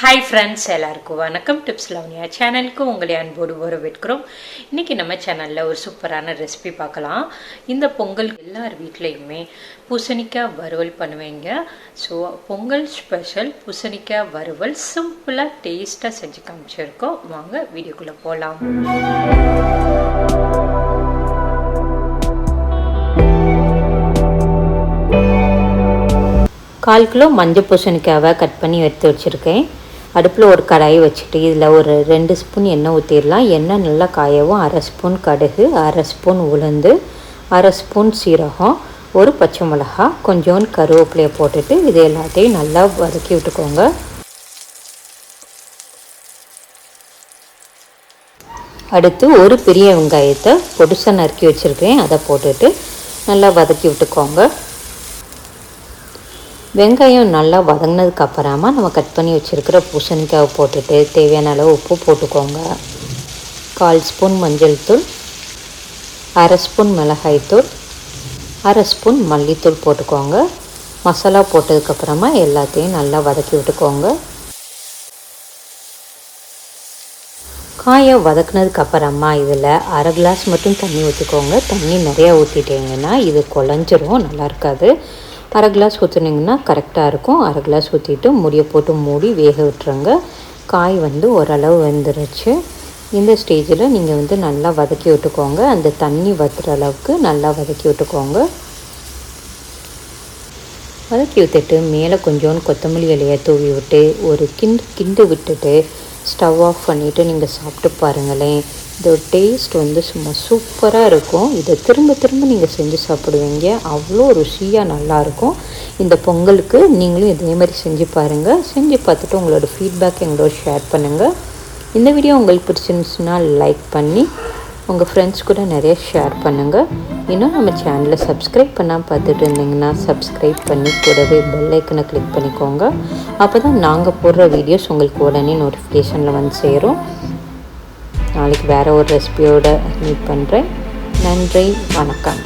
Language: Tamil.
ஹாய் ஃப்ரெண்ட்ஸ் எல்லாருக்கும் வணக்கம். டிப்ஸ் லவ்னியா சேனலுக்கு உங்களை அன்போடு வரவேற்கிறோம். இன்றைக்கி நம்ம சேனலில் ஒரு சூப்பரான ரெசிபி பார்க்கலாம். இந்த பொங்கல் எல்லார் வீட்லேயுமே பூசணிக்காய் வறுவல் பண்ணுவீங்க. ஸோ பொங்கல் ஸ்பெஷல் பூசணிக்காய் வறுவல் சிம்பிளாக டேஸ்ட்டாக செஞ்சு காமிச்சிருக்கோம். வாங்க வீடியோக்குள்ளே போகலாம் கால் கிலோ மஞ்சள் பூசணிக்காவை கட் பண்ணி எடுத்து வச்சுருக்கேன். அடுப்பில் ஒரு கடாயை வச்சுட்டு இதில் ஒரு ரெண்டு ஸ்பூன் எண்ணெய் ஊற்றிடலாம். எண்ணெய் நல்லா காயவும் அரை ஸ்பூன் கடுகு அரை ஸ்பூன் உளுந்து அரை ஸ்பூன் சீரகம் ஒரு பச்சை மிளகா கொஞ்சோண்டு கருவேப்பிலையை போட்டுட்டு இது எல்லாத்தையும் நல்லா வதக்கி விட்டுக்கோங்க. அடுத்து ஒரு பெரிய வெங்காயத்தை பொடுசாக நறுக்கி வச்சுருக்கேன் அதை போட்டுட்டு நல்லா வதக்கி விட்டுக்கோங்க. வெங்காயம் நல்லா வதங்கினதுக்கு அப்புறமா நம்ம கட் பண்ணி வச்சுருக்கிற பூசணிக்காவை போட்டுட்டு தேவையான அளவு உப்பு போட்டுக்கோங்க. கால் ஸ்பூன் மஞ்சள் தூள் அரை ஸ்பூன் மிளகாய் தூள் அரை ஸ்பூன் மல்லித்தூள் போட்டுக்கோங்க. மசாலா போட்டதுக்கப்புறமா எல்லாத்தையும் நல்லா வதக்கி விட்டுக்கோங்க. காயை வதக்குனதுக்கு அப்புறமா இதில் அரை கிளாஸ் மட்டும் தண்ணி ஊற்றிக்கோங்க தண்ணி நிறையா ஊற்றிட்டீங்கன்னா இது குழஞ்சிரும் நல்லா இருக்காது. அரை கிளாஸ் ஊற்றுனீங்கன்னா கரெக்டாக இருக்கும். அரை கிளாஸ் ஊற்றிட்டு முடியை போட்டு மூடி வேக விட்டுருங்க. காய் வந்து ஓரளவு வெந்துருச்சு. இந்த ஸ்டேஜில் நீங்கள் வந்து நல்லா வதக்கி விட்டுக்கோங்க. அந்த தண்ணி வத்துற அளவுக்கு நல்லா வதக்கி விட்டுக்கோங்க. வதக்கி விட்டுட்டு மேலே கொஞ்சோண்டு கொத்தமல்லி இலையை தூவி விட்டு ஒரு கிண்டு கிண்டு விட்டுட்டு ஸ்டவ் ஆஃப் பண்ணிவிட்டு நீங்கள் சாப்பிட்டு பாருங்களேன். இதோட டேஸ்ட் வந்து சும்மா சூப்பராக இருக்கும். இதை திரும்ப திரும்ப நீங்கள் செஞ்சு சாப்பிடுவீங்க. அவ்வளோ ருசியாக நல்லாயிருக்கும் இந்த பொங்கலுக்கு நீங்களும் இதே மாதிரி செஞ்சு பாருங்கள் செஞ்சு பார்த்துட்டு உங்களோட ஃபீட்பேக் எங்களோட ஷேர் பண்ணுங்கள் இந்த வீடியோ உங்களுக்கு பிடிச்சிருந்துச்சுன்னா லைக் பண்ணி உங்கள் ஃப்ரெண்ட்ஸ் கூட நிறைய ஷேர் பண்ணுங்கள் இன்னும் நம்ம சேனலை சப்ஸ்கிரைப் பண்ணால் பார்த்துட்டு இருந்தீங்கன்னா சப்ஸ்கிரைப் பண்ணி கூடவே பெல் ஐக்கனை கிளிக் பண்ணிக்கோங்க. அப்போ தான் நாங்கள் போடுற வீடியோஸ் உங்களுக்கு உடனே நோட்டிஃபிகேஷனில் வந்து சேரும். நாளைக்கு வேறு ஒரு ரெசிபியோடு மீட் பண்ணுறேன் நன்றி வணக்கம்.